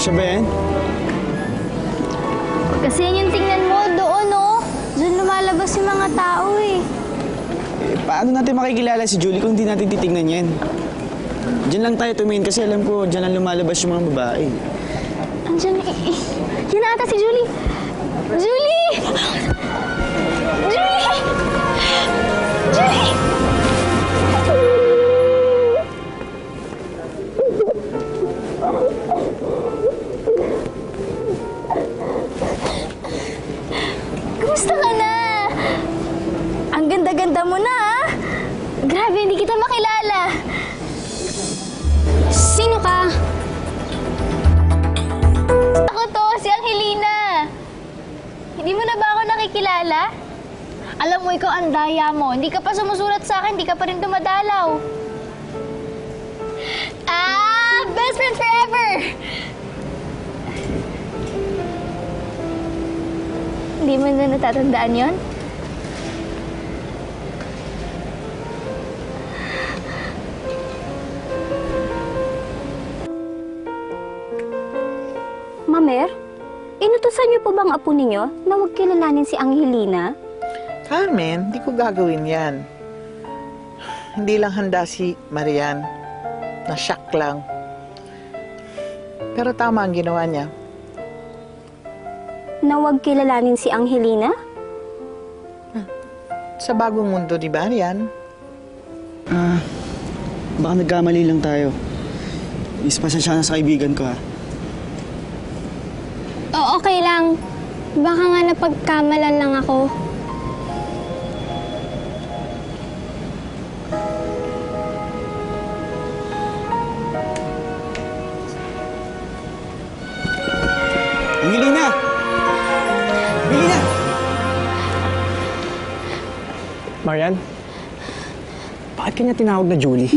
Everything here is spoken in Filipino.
Siya ba yan? Kasi yan yung tingnan mo doon, oh. Doon lumalabas yung mga tao eh. Eh, paano natin makikilala si Julie kung hindi natin titignan yan? Diyan lang tayo tumingin kasi alam ko diyan lang lumalabas yung mga babae. Andiyan, eh, eh. Yan ata si Julie. Julie! Julie! Julie! Grabe, hindi kita makilala. Sino ka? Ako to, si Angelina. Hindi mo na ba ako nakikilala? Alam mo, ikaw ang daya mo. Hindi ka pa sumusulat sa akin, hindi ka pa rin dumadalaw. Ah, best friend forever! Hindi mo na natatandaan yon? Mamer, inutusan niyo po bang apo ninyo na huwag kilalanin si Angelina? Carmen, di ko gagawin yan. Hindi lang handa si Marian. Na-shock lang. Pero tama ang ginawa niya. Na huwag kilalanin si Angelina? Sa bagong mundo ni Marian, Ah, baka nagkamali lang tayo. Is pasensya na sa kaibigan ko ha. Oo, okay lang. Baka nga napagkamalan lang ako. Angelina! Angelina! Marian, bakit kanya tinawag na Julie?